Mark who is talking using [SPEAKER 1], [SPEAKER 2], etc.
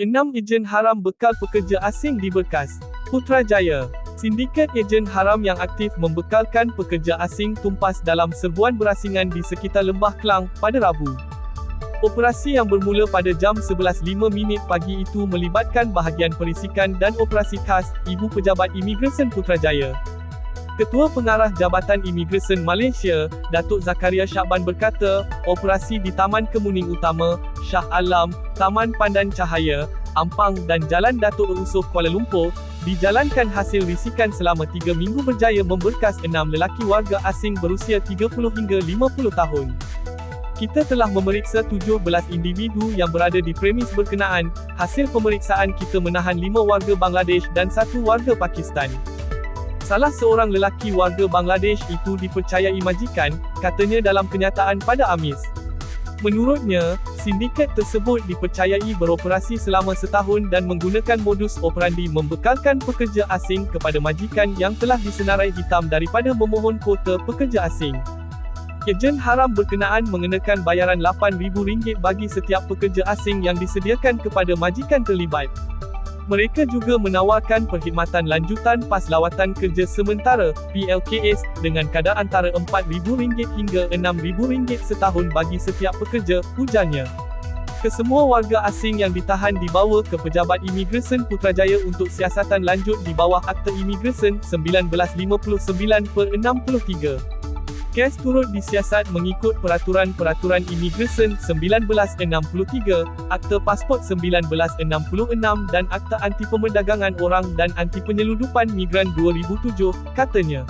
[SPEAKER 1] Enam ejen haram bekal pekerja asing di Berkas. Putrajaya. Sindiket ejen haram yang aktif membekalkan pekerja asing tumpas dalam serbuan berasingan di sekitar Lembah Kelang pada Rabu. Operasi yang bermula pada jam 11.05 minit pagi itu melibatkan bahagian perisikan dan operasi khas Ibu Pejabat Imigresen Putrajaya. Ketua Pengarah Jabatan Imigresen Malaysia, Datuk Zakaria Syakban berkata, operasi di Taman Kemuning Utama, Shah Alam, Taman Pandan Cahaya, Ampang dan Jalan Datuk Yusof Kuala Lumpur, dijalankan hasil risikan selama 3 minggu berjaya memberkas 6 lelaki warga asing berusia 30 hingga 50 tahun. Kita telah memeriksa 17 individu yang berada di premis berkenaan. Hasil pemeriksaan kita menahan 5 warga Bangladesh dan 1 warga Pakistan. Salah seorang lelaki warga Bangladesh itu dipercayai majikan, katanya dalam kenyataan pada Amis. Menurutnya, sindiket tersebut dipercayai beroperasi selama setahun dan menggunakan modus operandi membekalkan pekerja asing kepada majikan yang telah disenarai hitam daripada memohon kuota pekerja asing. Ejen haram berkenaan mengenakan bayaran RM8,000 bagi setiap pekerja asing yang disediakan kepada majikan terlibat. Mereka juga menawarkan perkhidmatan lanjutan pas lawatan kerja sementara, PLKS, dengan kadar antara RM4,000 hingga RM6,000 setahun bagi setiap pekerja, ujarnya. Kesemua warga asing yang ditahan dibawa ke Pejabat Imigresen Putrajaya untuk siasatan lanjut di bawah Akta Imigresen 1959 per 63. Kes turut disiasat mengikut Peraturan-Peraturan Imigresen 1963, Akta Pasport 1966 dan Akta Anti Pemerdagangan Orang dan Anti Penyeludupan Migran 2007, katanya.